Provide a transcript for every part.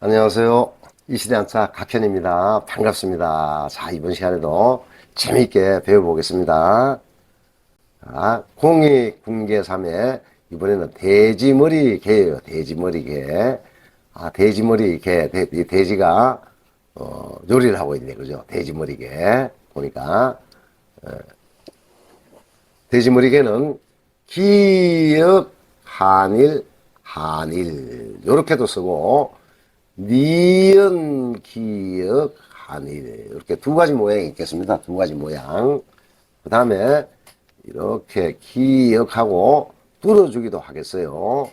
안녕하세요. 이시대 한차 각현입니다. 반갑습니다. 자, 이번 시간에도 재미있게 배워보겠습니다. 자, 공이 군계삼에 이번에는 돼지머리 개예요. 돼지머리 개. 아, 돼지머리 개. 돼, 이 돼지가, 어, 요리를 하고 있네. 그죠? 돼지머리 개. 보니까. 어, 돼지머리 개는 기역, 한일, 한일. 요렇게도 쓰고, 니은, 기역, 한일. 이렇게 두 가지 모양이 있겠습니다. 두 가지 모양. 그 다음에 이렇게 기역하고 뚫어주기도 하겠어요.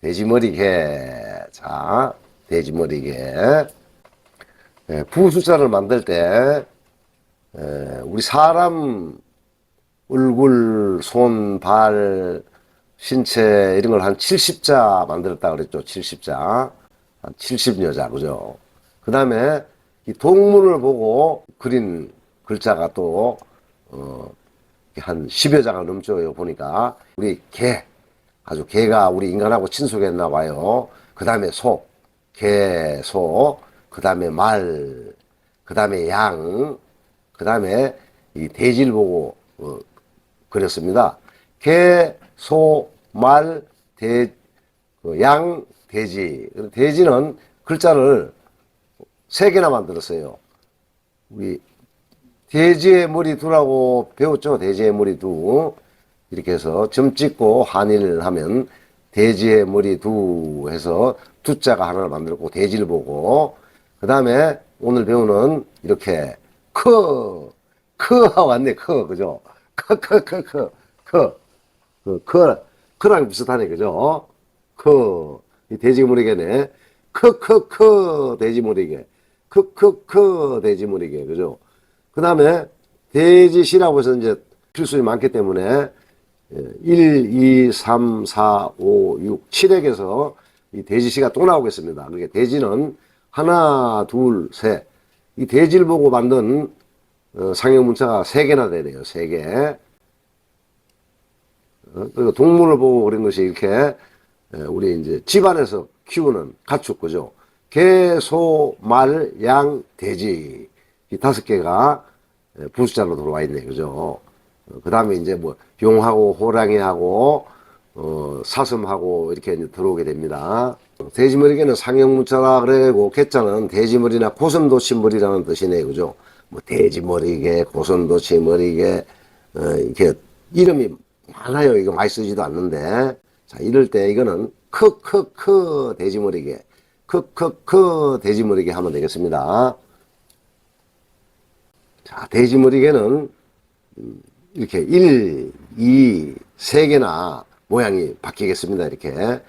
돼지머리개. 자, 돼지머리개. 예, 부숫자를 만들 때, 에, 우리 사람 얼굴, 손, 발, 신체 이런 걸 한 70자 만들었다 그랬죠. 70자. 한 70여자, 그죠? 그 다음에 이 동물을 보고 그린 글자가 또, 어, 한 10여 자가 넘죠. 이거 보니까. 우리 개. 아주 개가 우리 인간하고 친숙했나 봐요. 그 다음에 소. 개, 소. 그 다음에 말. 그 다음에 양. 그 다음에 이 돼지를 보고, 어, 그렸습니다. 개, 소, 말, 돼, 그 양, 돼지. 돼지는 글자를 세 개나 만들었어요. 우리 돼지의 머리 두라고 배웠죠. 돼지의 머리 두. 이렇게 해서 점 찍고 한일 하면 돼지의 머리 두 해서 두자가 하나를 만들었고 돼지를 보고 그 다음에 오늘 배우는 이렇게 커, 커 왔네 커 그죠? 커 그, 커 커랑 비슷하네 그죠? 커 이 돼지 머리개네 커 커 커 돼지 머리개 커 커 커 돼지 머리개 그죠? 그 다음에 돼지시라고 해서 이제 필수이 많기 때문에 1, 2, 3, 4, 5, 6, 7액에서 이 돼지시가 또 나오겠습니다. 그러니까 돼지는 하나, 둘, 셋. 이 돼지를 보고 만든 어, 상형 문자가 세 개나 되네요. 세 개. 어, 그리고 동물을 보고 그린 것이 이렇게 에, 우리 이제 집안에서 키우는 가축 그죠? 개, 소, 말, 양, 돼지 이 다섯 개가 에, 부숫자로 들어와 있네 그죠? 그 다음에 이제 뭐 용하고 호랑이하고 어, 사슴하고 이렇게 이제 들어오게 됩니다. 돼지머리개는 상형문자라 그래고 개자는 돼지머리나 고슴도치머리라는 뜻이네요. 그죠? 뭐 돼지머리개, 고슴도치머리개 어, 이렇게 이름이 많아요. 이거 많이 쓰지도 않는데 자 이럴 때 이거는 크크크 돼지머리개 크크크 돼지머리개 하면 되겠습니다. 자 돼지머리개는 이렇게 1, 2, 3개나 모양이 바뀌겠습니다. 이렇게.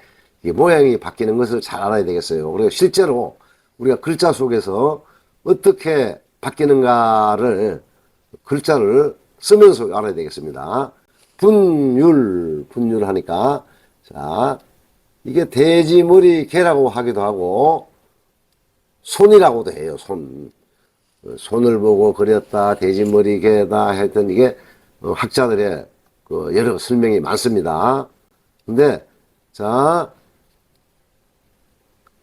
이 모양이 바뀌는 것을 잘 알아야 되겠어요. 그리고 실제로 우리가 글자 속에서 어떻게 바뀌는가를 글자를 쓰면서 알아야 되겠습니다. 분율, 분율 하니까 자, 이게 돼지머리 개라고 하기도 하고 손이라고도 해요. 손. 손을 보고 그렸다, 돼지머리 개다 했던 이게 어, 학자들의 그 여러 설명이 많습니다. 근데 자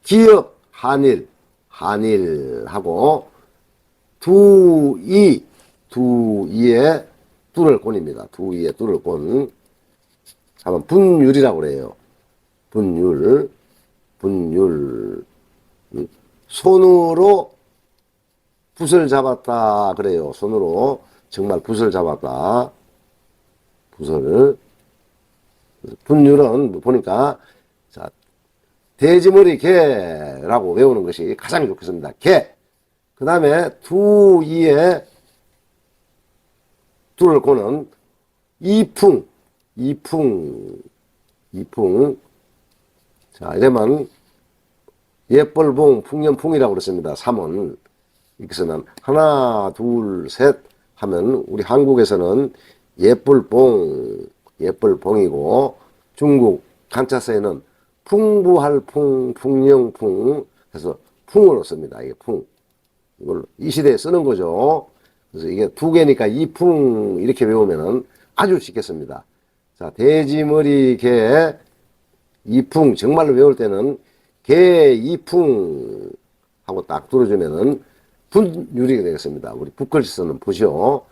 기역 한일 한일하고 두이 두이의 뚫을 꼰입니다. 두이의 뚫을 꼰. 한번 분율이라고 그래요. 분율 분율 음, 손으로 붓을 잡았다 그래요. 손으로 정말 붓을 잡았다. 붓을. 분율은 보니까, 자, 돼지머리 개라고 외우는 것이 가장 좋겠습니다. 개. 그 다음에 두, 이에 둘을 고는 이풍. 이풍. 이풍. 자, 이러면 예뻘봉, 풍년풍이라고 그랬습니다. 3은. 이렇게 쓰면 하나, 둘, 셋, 하면 우리 한국에서는 예쁠봉, 예쁠봉이고 중국 간자서에는 풍부할 풍, 풍령풍 해서 풍으로 씁니다. 이게 풍. 이걸 이 시대에 쓰는 거죠. 그래서 이게 두 개니까 이풍 이렇게 외우면은 아주 쉽겠습니다. 자, 돼지머리 개 이풍 정말로 외울 때는 개 이풍 하고 딱 들어주면은 분유리가 되겠습니다. 우리 북글씨 쓰는 부죠.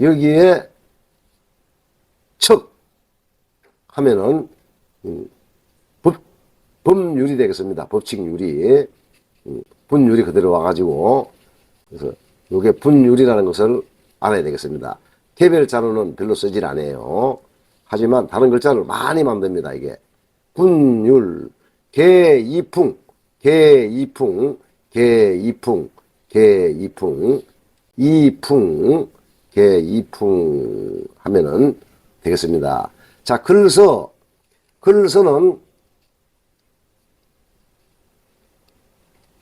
여기에 척 하면은 음, 법, 법률이 되겠습니다. 법칙률이 음, 분율이 그대로 와가지고 그래서 요게 분율이라는 것을 알아야 되겠습니다. 개별 자료는 별로 쓰질 않아요. 하지만 다른 글자를 많이 만듭니다. 이게 분율, 개이풍, 개이풍, 개이풍, 개이풍, 이풍, 개이풍 하면은 되겠습니다. 자, 글서, 글서는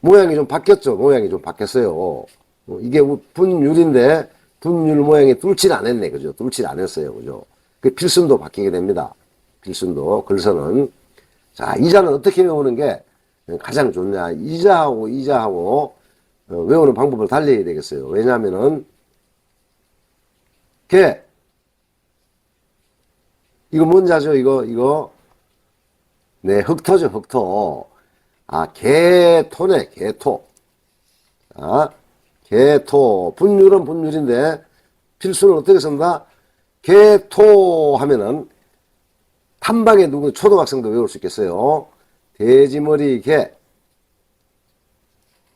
모양이 좀 바뀌었죠. 모양이 좀 바뀌었어요. 어, 이게 우- 분율인데 분율 모양이 뚫질 않았네. 그죠? 뚫질 않았어요. 그죠? 그 필순도 바뀌게 됩니다. 필순도 글서는 자 이자는 어떻게 외우는 게 가장 좋냐? 이자하고 이자하고 어, 외우는 방법을 달리해야 되겠어요. 왜냐하면은 개 이거 뭔지 아죠? 이거 이거 네 흑토죠 흑토. 아, 개토네, 개토. 자, 개토. 분율은 분율인데, 필수는 어떻게 쓴다? 개토 하면은, 탐방에 누구, 초등학생도 외울 수 있겠어요. 돼지머리 개.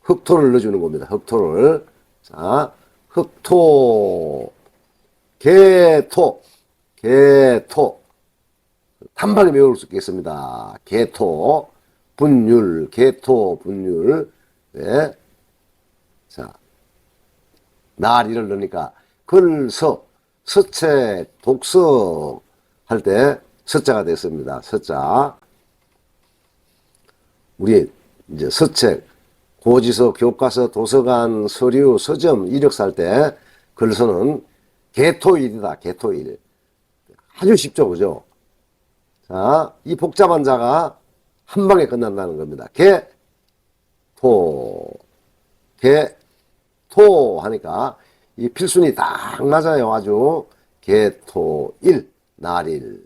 흑토를 넣어주는 겁니다. 흑토를. 자, 흑토. 개토. 개토. 탐방에 외울 수 있겠습니다. 개토, 분율, 개토, 분율. 네. 자, 나리를 넣으니까 글서, 서책, 독서 할 때 서자가 됐습니다. 서자. 우리 이제 서책, 고지서, 교과서, 도서관, 서류, 서점, 이력서 할때 글서는 개토일이다. 개토일. 아주 쉽죠, 그죠? 자, 이 복잡한 자가 한 방에 끝난다는 겁니다. 개, 토, 개, 토 하니까 이 필순이 딱 맞아요. 아주 개, 토, 일, 날일,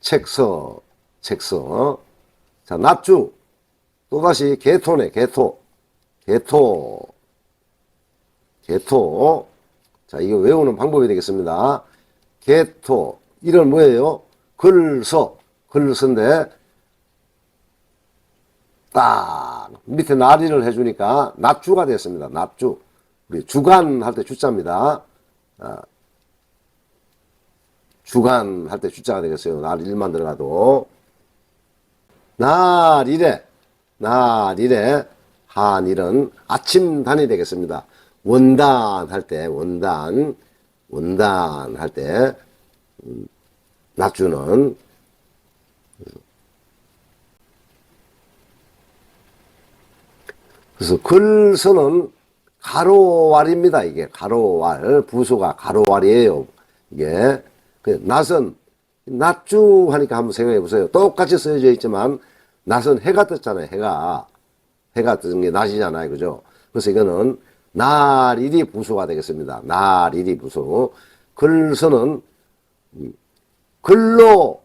책서, 책서. 자, 납주. 또다시 개토네, 개토. 개토. 개토. 자, 이거 외우는 방법이 되겠습니다. 개토. 이런 뭐예요? 글서. 글서인데, 딱 밑에 나리를 해주니까 납주가 됐습니다. 납주. 주간 할 때 주자입니다. 아, 주간 할 때 주자가 되겠어요. 날 일만 들어가도. 날일에, 날일에, 한일은 아침 단이 되겠습니다. 원단 할 때, 원단, 원단 할 때, 음, 납주는 그래서 글서는 가로왈입니다. 이게 가로왈 부수가 가로왈이에요. 이게 그 낫은 낫주 하니까 한번 생각해 보세요. 똑같이 써져 있지만 낫은 해가 떴잖아요. 해가 해가 뜬게 낫이잖아요. 그죠? 그래서 이거는 날일이 부수가 되겠습니다. 날일이 부수. 글서는 음, 글로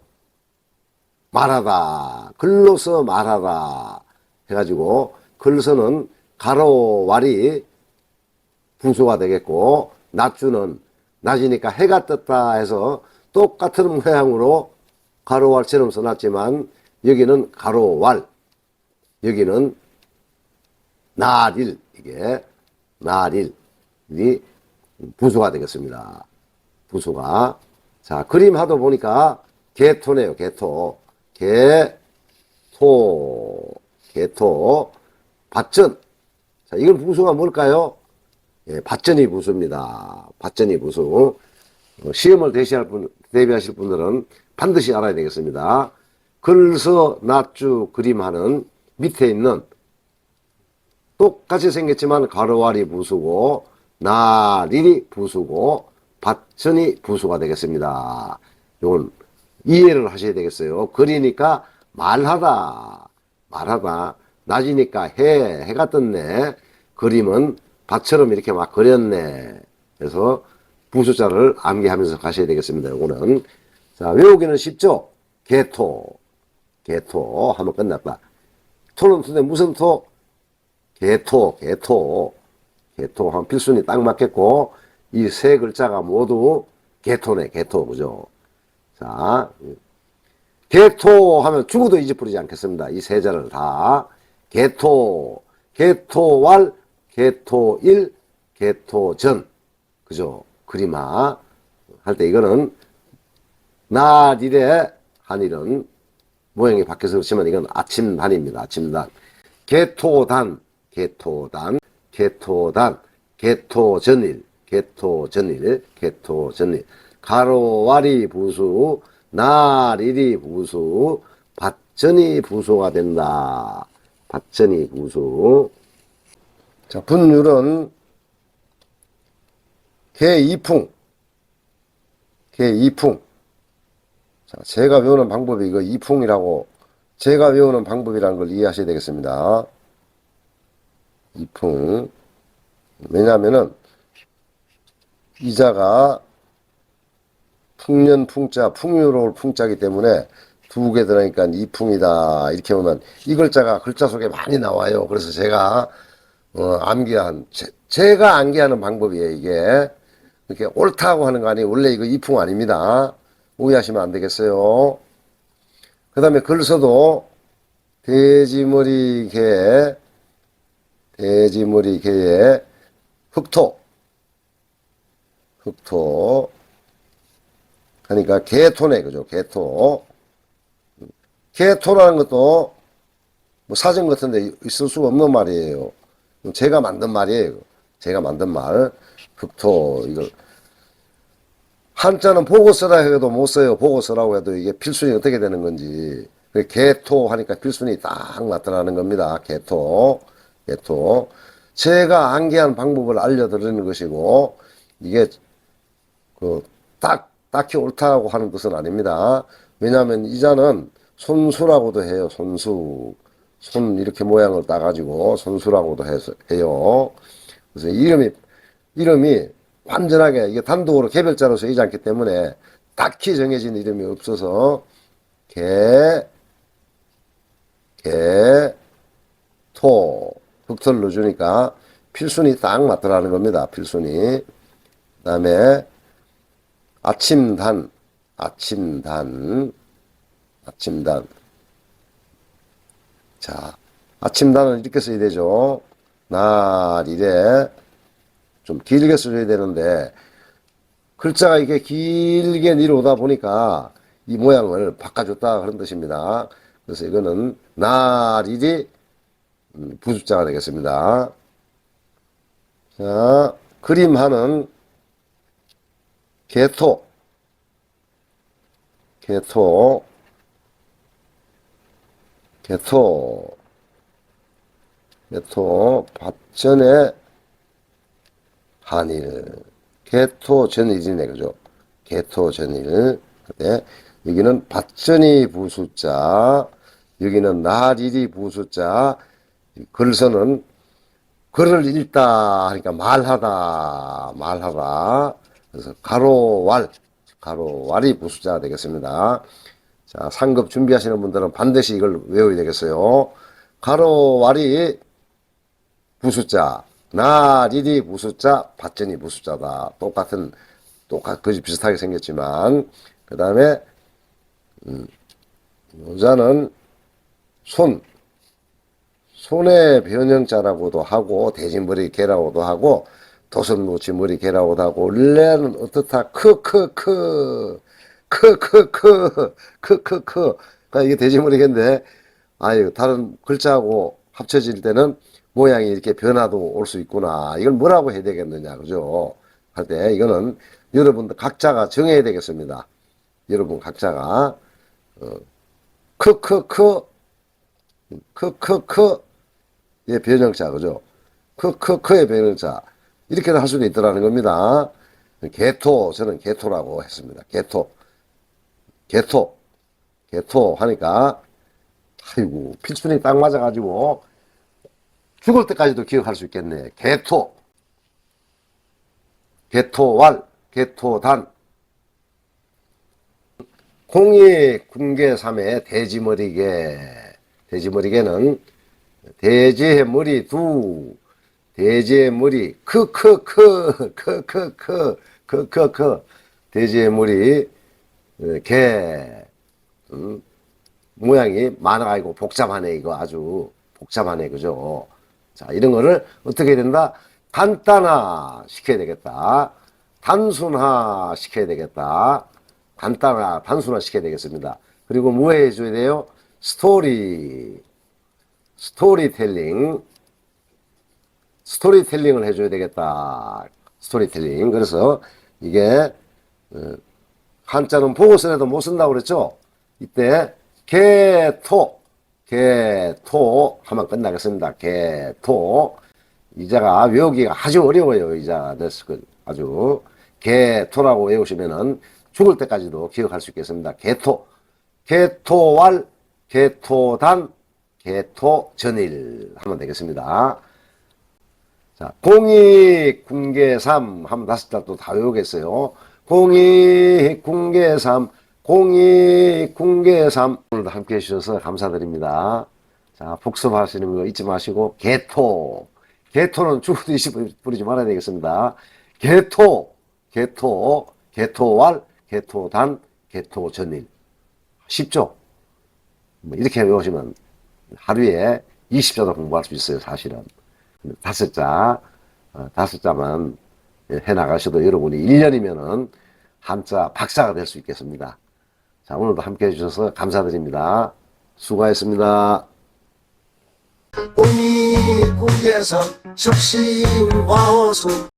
말하다. 글로서 말하다. 해가지고 글서는 가로왈이 부수가 되겠고 낮주는 낮이니까 해가 떴다 해서 똑같은 모양으로 가로왈처럼 써놨지만 여기는 가로왈 여기는 날일 이게 날일이 부수가 되겠습니다. 부수가. 자 그림 하다 보니까 개토네요 개토. 개토 개토 밭전 자 이건 부수가 뭘까요? 예, 밭전이 부수입니다. 밭전이 부수 어, 시험을 대시할 분, 대비하실 분들은 반드시 알아야 되겠습니다. 글서 낫주 그림하는 밑에 있는 똑같이 생겼지만 가로알이 부수고 나릴이 부수고 밭전이 부수가 되겠습니다. 요건 이해를 하셔야 되겠어요. 그리니까 말하다 말하다 낮이니까 해 해가 떴네. 그림은 밭처럼 이렇게 막 그렸네. 그래서 부수자를 암기하면서 가셔야 되겠습니다. 요거는 자, 외우기는 쉽죠? 개토. 개토. 하면 끝났다. 토는 토인데 무슨 토? 개토, 개토. 개토 하면 필순이 딱 맞겠고, 이 세 글자가 모두 개토네, 개토. 그죠? 자, 개토 하면 죽어도 잊어버리지 않겠습니다. 이 세 자를 다. 개토, 개토왈, 개토일, 개토전. 그죠? 그리마. 할 때 이거는 날일에 한일은 모양이 바뀌어서 그렇지만 이건 아침 단입니다. 아침 단. 개토단, 개토단, 개토단, 개토전일, 개토전일, 개토전일. 가로와리 부수, 날일이 부수, 밭전이 부수가 된다. 밭전이 부수. 자, 분율은 개이풍, 개이풍. 자, 제가 외우는 방법이 이거 이풍이라고 제가 외우는 방법이라는 걸 이해하셔야 되겠습니다. 이풍. 왜냐하면은 이자가 풍년 풍자, 풍요로울 풍자기 때문에 두개 들어가니까 이풍이다. 이렇게 보면 이 글자가 글자 속에 많이 나와요. 그래서 제가 어, 암기한 제, 제가 암기하는 방법이에요. 이게 이렇게 옳다고 하는 거 아니에요. 원래 이거 이풍 아닙니다. 오해하시면 안 되겠어요. 그 다음에 글서도 돼지머리 개, 돼지머리 개에 흑토, 흑토. 그러니까 개토네, 그죠? 개토. 개토라는 것도 뭐 사전 같은데 있을 수가 없는 말이에요. 제가 만든 말이에요. 제가 만든 말. 흑토, 이걸. 한자는 보고 쓰라 해도 못 써요. 보고 쓰라고 해도 이게 필순이 어떻게 되는 건지. 그 개토 하니까 필순이 딱 나타나는 겁니다. 개토. 개토. 제가 암기한 방법을 알려드리는 것이고, 이게, 그, 딱, 딱히 옳다고 하는 것은 아닙니다. 왜냐하면 이자는 손수라고도 해요. 손수. 손 이렇게 모양을 따가지고 손수라고도 해서, 해요. 그래서 이름이, 이름이 완전하게 이게 단독으로 개별자로 쓰이지 않기 때문에 딱히 정해진 이름이 없어서 개, 개, 토, 흑토를 넣어주니까 필순이 딱 맞더라는 겁니다. 필순이. 그 다음에 아침단, 아침단, 아침단. 자, 아침단은 이렇게 써야 되죠. 날, 이래. 좀 길게 써줘야 되는데, 글자가 이게 길게 내려오다 보니까 이 모양을 바꿔줬다 그런 뜻입니다. 그래서 이거는 날일이 음, 부숫자가 되겠습니다. 자, 그림하는 개토, 개토, 개토, 개토, 밭전에 한일, 개토 전일이네, 그죠? 개토 전일. 근데 여기는 밭전이 부수자, 여기는 날일이 부수자, 글서는 글을 읽다 하니까 말하다, 말하다. 그래서 가로왈, 가로왈이 부수자가 되겠습니다. 자, 상급 준비하시는 분들은 반드시 이걸 외워야 되겠어요. 가로왈이 부수자, 날일이 부수자, 밭전이 부수자다. 똑같은, 똑같, 거의 비슷하게 생겼지만, 그 다음에, 음, 여자는 손, 손의 변형자라고도 하고, 대진머리 개라고도 하고, 도선무치 머리 개라고도 하고, 원래는 어떻다, 크, 크, 크, 크, 크, 크, 크, 크, 크. 그러니까 이게 돼지머리 개인데, 아유, 다른 글자하고 합쳐질 때는 모양이 이렇게 변화도 올 수 있구나. 이걸 뭐라고 해야 되겠느냐, 그죠? 할 때, 이거는 여러분들 각자가 정해야 되겠습니다. 여러분 각자가, 어, 크크크, 크크크, 의 변형자, 그죠? 크크크의 변형자. 이렇게도 할 수도 있더라는 겁니다. 개토, 저는 개토라고 했습니다. 개토. 개토. 개토 하니까, 아이고, 필순이 딱 맞아가지고, 죽을 때까지도 기억할 수 있겠네. 개토. 개토왈, 개토단. 공이 군계 삼의 돼지머리개. 돼지머리개는 돼지의 머리 두, 돼지의 머리 크크크, 크크크, 크크크, 돼지의 머리 어, 개. 음, 모양이 많아 가지고 복잡하네, 이거 아주 복잡하네, 그죠? 자, 이런 거를 어떻게 해야 된다? 간단화 시켜야 되겠다. 단순화 시켜야 되겠다. 간단화, 단순화 시켜야 되겠습니다. 그리고 뭐 해줘야 돼요? 스토리, 스토리텔링, 스토리텔링을 해줘야 되겠다. 스토리텔링. 그래서 이게 어, 한자는 보고 쓰래도 못 쓴다고 그랬죠? 이때 개토, 개토 하면 끝나겠습니다. 개토. 이자가 외우기가 아주 어려워요. 이자 그 아주 개토라고 외우시면은 죽을 때까지도 기억할 수 있겠습니다. 개토, 개토왈, 개토단, 개토전일 하면 되겠습니다. 자, 공이 궁계삼 하면 다섯 자또 다 외우겠어요. 공이 궁계삼, 공이 궁계삼 오늘도 함께 해주셔서 감사드립니다. 자, 복습하시는 거 잊지 마시고 개토, 개토는 죽어도 이시 부리지 말아야 되겠습니다. 개토, 개토, 개토왈, 개토단, 개토전일 쉽죠? 뭐 이렇게 외우시면 하루에 20자도 공부할 수 있어요, 사실은. 다섯 자, 어, 다섯 자만 해 나가셔도 여러분이 1년이면은 한자 박사가 될 수 있겠습니다. 자, 오늘도 함께 해주셔서 감사드립니다. 수고하셨습니다. 꿈이 꿈에서 적신 와오수